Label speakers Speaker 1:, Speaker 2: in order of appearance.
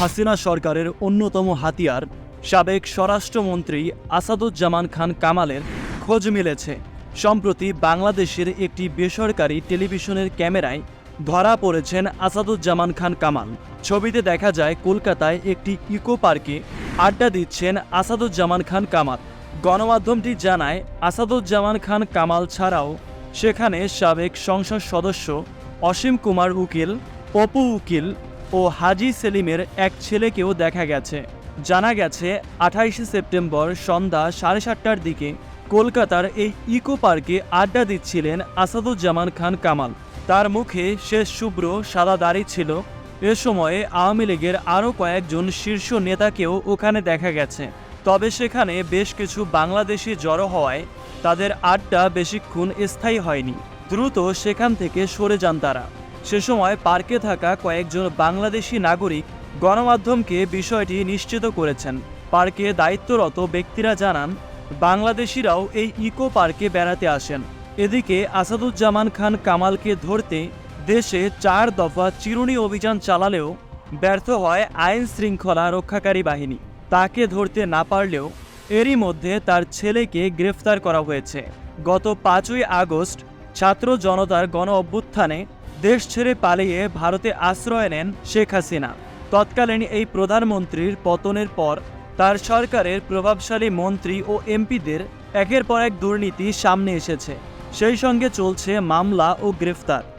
Speaker 1: হাসিনা সরকারের অন্যতম হাতিয়ার সাবেক স্বরাষ্ট্রমন্ত্রী আসাদুজ্জামান খান কামালের খোঁজ মিলেছে। সম্প্রতি বাংলাদেশের একটি বেসরকারি টেলিভিশনের ক্যামেরায় ধরা পড়েছেন আসাদুজ্জামান খান কামাল। ছবিতে দেখা যায়, কলকাতায় একটি ইকো পার্কে আড্ডা দিচ্ছেন আসাদুজ্জামান খান কামাল। গণমাধ্যমটি জানায়, আসাদুজ্জামান খান কামাল ছাড়াও সেখানে সাবেক সংসদ সদস্য অসীম কুমার উকিল, অপু উকিল ও হাজি সেলিমের এক ছেলেকেও দেখা গেছে। জানা গেছে, আঠাইশে সেপ্টেম্বর সন্ধ্যা সাড়ে সাতটার দিকে কলকাতার এই ইকো পার্কে আড্ডা দিচ্ছিলেন আসাদুজ্জামান খান কামাল। তার মুখে শেষ শুভ্র, সাদা দাড়ি ছিল। এ সময়ে আওয়ামী লীগের আরও কয়েকজন শীর্ষ নেতাকেও ওখানে দেখা গেছে। তবে সেখানে বেশ কিছু বাংলাদেশি জড়ো হওয়ায় তাদের আড্ডা বেশিক্ষণ স্থায়ী হয়নি। দ্রুত সেখান থেকে সরে যান তারা। সে সময় পার্কে থাকা কয়েকজন বাংলাদেশি নাগরিক গণমাধ্যমকে বিষয়টি নিশ্চিত করেছেন। পার্কে দায়িত্বরত ব্যক্তিরা জানান, বাংলাদেশিরাও এই ইকো পার্কে বেড়াতে আসেন। এদিকে আসাদুজ্জামান খান কামালকে ধরতে দেশে চার দফা চিরুনি অভিযান চালালেও ব্যর্থ হয় আইন শৃঙ্খলা রক্ষাকারী বাহিনী। তাকে ধরতে না পারলেও এরই মধ্যে তার ছেলেকে গ্রেফতার করা হয়েছে। গত পাঁচই আগস্ট ছাত্র জনতার গণ অভ্যুত্থানে দেশ ছেড়ে পালিয়ে ভারতে আশ্রয় নেন শেখ হাসিনা। তৎকালীন এই প্রধানমন্ত্রীর পতনের পর তার সরকারের প্রভাবশালী মন্ত্রী ও এমপিদের একের পর এক দুর্নীতি সামনে এসেছে। সেই সঙ্গে চলছে মামলা ও গ্রেফতার।